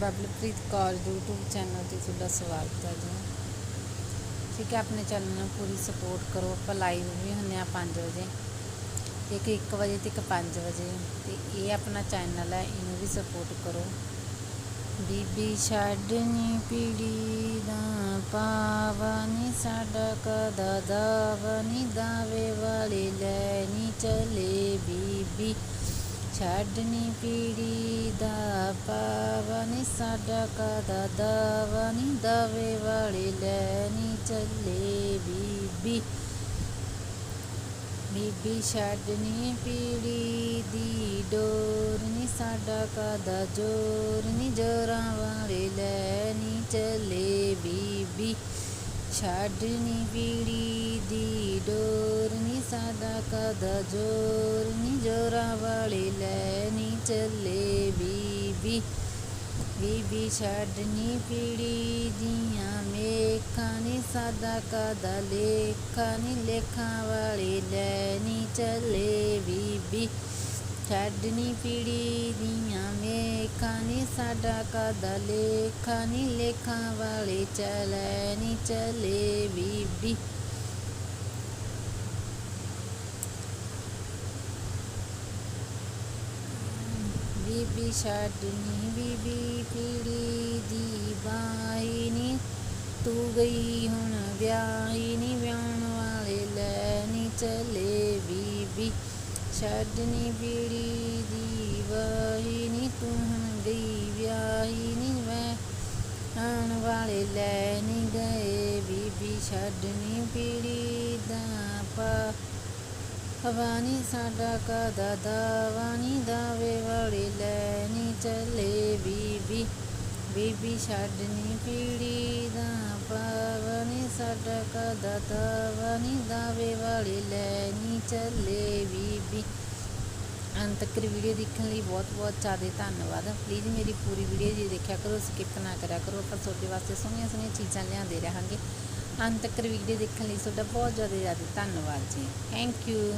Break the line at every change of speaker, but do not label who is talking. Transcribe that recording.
ਬਬਲਪ੍ਰੀਤ Kaur YouTube channel ਤੇ ਤੁਹਾਡਾ ਸਵਾਗਤ ਹੈ ਜੀ। ਠੀਕ ਹੈ, ਆਪਣੇ ਚੈਨਲ ਨੂੰ ਪੂਰੀ ਸਪੋਰਟ ਕਰੋ। ਆਪਾਂ ਲਾਈਵ ਵੀ ਹੁੰਦੇ ਆ 5 ਵਜੇ। ਇੱਕ 1 ਵਜੇ ਤੇ ਇੱਕ 5 ਵਜੇ। ਤੇ ਇਹ ਆਪਣਾ ਚੈਨਲ ਹੈ, ਇਹਨੂੰ ਵੀ ਸਪੋਰਟ ਕਰੋ। ਬੀਬੀ ਛੱਡਣੀ ਪੀੜੀ ਦਾ ਪਾਵਨੀ, ਸਾਡਾ ਕਦਾ ਦਾਵਨੀ ਦਾਵੇ ਵਾਲੀ ਲੈਣੀ ਚਲੇ ਬੀਬੀ। ਛੱਡਣੀ ਪੀੜੀ ਪਾਵਨੀ ਸਾਡਾ ਕਦਾ ਦਾਵਨੀ, ਦਾਵੇ ਵਾਲੀ ਲੈਣੀ ਚੱਲੇ ਬੀਬੀ। ਬੀਬੀ ਛੱਡਣੀ ਪੀੜੀ ਦੀ ਡੋਰਨੀ, ਸਾਡਾ ਕਦਾ ਜ਼ੋਰਨੀ, ਜੋਰਾਂ ਵਾਲੇ ਲੈਣੀ ਚੱਲੇ ਬੀਬੀ। ਛੱਡਣੀ ਪੀੜੀ ਦੀ ਡੋਰਨੀ, ਸਾਡਾ ਕਦਾ ਜੋਰ ਨੀ ਜੋਰਾਂ ਵਾਲੇ ਲੈਣੀ ਚੱਲੇ ਬੀਬੀ ਬੀਬੀ ਛੱਡਣੀ ਪੀੜੀ ਦੀਆਂ ਮੇਖਾਂ ਨੀ ਸਾਦਾ ਕਾਦਾ ਲੇਖਾ ਨੀ, ਲੇਖਾਂ ਵਾਲੀ ਲੈਣੀ ਚੱਲੇ ਬੀਬੀ ਛੱਡਣੀ ਪੀੜੀ ਦੀਆਂ ਮੇਖਾਂ ਨੀ ਸਾਡਾ ਕਾਦਾ ਲੇਖਾ ਨੀ, ਲੇਖਾਂ ਵਾਲੀ ਚਲੇ ਨੀ ਚੱਲੇ ਬੀਬੀ ਬੀਬੀ ਛੱਡਣੀ ਬੀਬੀ ਪੀੜੀ ਦੀ ਬਾਈ ਨੀ। ਤੂੰ ਗਈ ਹੁਣ ਵਿਆਹੀ ਨੀ, ਵਿਆਹਣ ਵਾਲੇ ਲੈ ਨੀ ਚਲੇ ਬੀਬੀ। ਛੱਡਣੀ ਪੀੜੀ ਦੀ ਬਾਈ ਨੀ, ਤੂੰ ਹੁਣ ਗਈ ਵਿਆਹੀ ਨੀ। ਮੈਂ ਆਣ ਵਾਲੇ ਲੈ ਨੀ ਗਏ ਬੀਬੀ। ਛੱਡਣੀ ਪੀੜੀ ਦਾ ਪਾ। ਹਵਾਨੀ ਸਾਡਾ ਕਦਾ ਦਾਵਾਨੀ ਦਾਵੇ ਬੀਬੀ ਛੱਡਣੀ ਪੀੜੀ ਦਾ ਪਾਵਨੀ ਸਾਡਾ ਕਦਾ ਦਾਵਾਨੀ ਦਾਵੇ ਵਾਲੀ ਲੈਣੀ ਚੱਲੇ ਬੀਬੀ। ਅੰਤ ਤੱਕ ਵੀਡੀਓ ਦੇਖਣ ਲਈ ਬਹੁਤ ਬਹੁਤ ਜ਼ਿਆਦਾ ਧੰਨਵਾਦ। ਪਲੀਜ਼ ਮੇਰੀ ਪੂਰੀ ਵੀਡੀਓ ਜੀ ਦੇਖਿਆ ਕਰੋ ਸਕਿਪ ਨਾ ਕਰਿਆ ਕਰੋ। ਆਪਾਂ ਤੁਹਾਡੇ ਵਾਸਤੇ ਸੋਹਣੀਆਂ ਸੋਹਣੀਆਂ ਚੀਜ਼ਾਂ ਲਿਆਂਦੇ ਰਹਾਂਗੇ। ਅੰਤ ਤੱਕ ਵੀਡੀਓ ਦੇਖਣ ਲਈ ਤੁਹਾਡਾ ਬਹੁਤ ਜ਼ਿਆਦਾ ਜ਼ਿਆਦਾ ਧੰਨਵਾਦ ਜੀ। Thank you